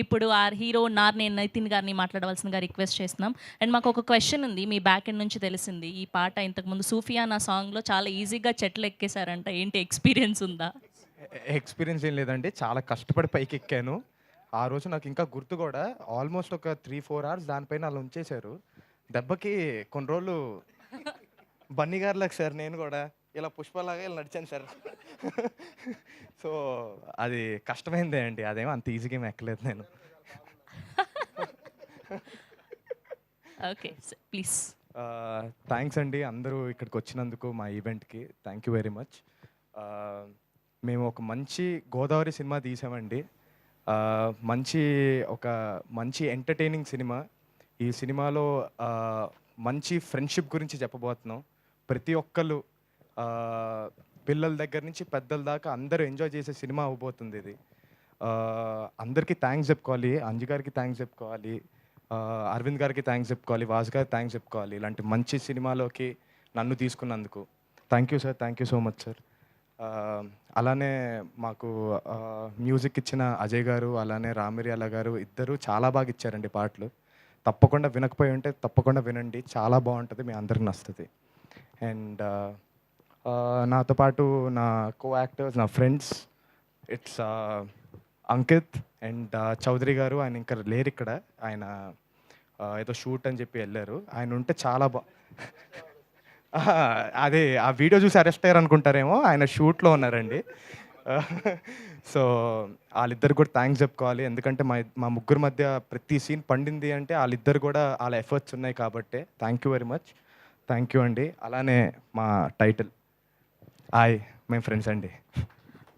ఇప్పుడు ఆ హీరో నార్ని నితిన్ గారిని మాట్లాడవలసిందిగా రిక్వెస్ట్ చేస్తున్నాం. అండ్ మాకు ఒక క్వశ్చన్ ఉంది మీ బ్యాక్ ఎండ్ నుంచి తెలిసింది. ఈ పాట ఇంతకుముందు సూఫియా నా సాంగ్లో చాలా ఈజీగా చెట్లు ఎక్కేశారంట ఏంటి ఎక్స్పీరియన్స్ ఉందా? ఎక్స్పీరియన్స్ ఏం లేదండి. చాలా కష్టపడి పైకి ఎక్కాను ఆ రోజు నాకు ఇంకా గుర్తు కూడా ఆల్మోస్ట్ ఒక త్రీ ఫోర్ అవర్స్ దానిపైన అలా ఉంచేశారు. దెబ్బకి కొన్ని రోజులు బన్నీ గారులకు సార్ నేను కూడా. ఇలా పుష్పలాగా ఇలా నడిచాను సార్. సో అది కష్టమైందే అండి. అదేమో అంత ఈజీగా ఎక్కలేదు నేను. ఓకే ప్లీజ్ థ్యాంక్స్ అండి అందరూ ఇక్కడికి వచ్చినందుకు మా ఈవెంట్కి థ్యాంక్ యూ వెరీ మచ్ మేము ఒక మంచి గోదావరి సినిమా తీసామండి. మంచి ఒక మంచి ఎంటర్టైనింగ్ సినిమా. ఈ సినిమాలో మంచి ఫ్రెండ్షిప్ గురించి చెప్పబోతున్నాం. ప్రతి ఒక్కళ్ళు పిల్లల దగ్గర నుంచి పెద్దల దాకా అందరూ ఎంజాయ్ చేసే సినిమా అవ్వబోతుంది ఇది. అందరికీ థ్యాంక్స్ చెప్పుకోవాలి అంజు గారికి థ్యాంక్స్ చెప్పుకోవాలి అరవింద్ గారికి థ్యాంక్స్ చెప్పుకోవాలి వాసు గారికి థ్యాంక్స్ చెప్పుకోవాలి ఇలాంటి మంచి సినిమాలోకి నన్ను తీసుకున్నందుకు. Thank you sir thank you so much sir అలానే మాకు మ్యూజిక్ ఇచ్చిన అజయ్ గారు అలానే రామిరియాల గారు ఇద్దరు చాలా బాగా ఇచ్చారండి పాటలు. తప్పకుండా వినకపోయి ఉంటే తప్పకుండా వినండి. చాలా బాగుంటుంది. మీ అందరికి నచ్చుతుంది. అండ్ నాతో పాటు నా కో యాక్టర్స్ నా friends it's Ankit and Chaudhary గారు ఆయన ఇంకా లేరు ఇక్కడ. ఆయన ఏదో షూట్ అని చెప్పి వెళ్ళారు. ఆయన ఉంటే చాలా బా అదే ఆ వీడియో చూసి అరెస్ట్ అయ్యారు అనుకుంటారేమో. ఆయన షూట్లో ఉన్నారండి. సో వాళ్ళిద్దరు కూడా థ్యాంక్స్ చెప్పుకోవాలి. ఎందుకంటే మా మా ముగ్గురు మధ్య ప్రతి సీన్ పండింది అంటే వాళ్ళిద్దరు కూడా వాళ్ళ ఎఫర్ట్స్ ఉన్నాయి కాబట్టి. Thank you very much thank you అండి. అలానే మా టైటిల్ హాయ్ మేము ఫ్రెండ్స్ అండి.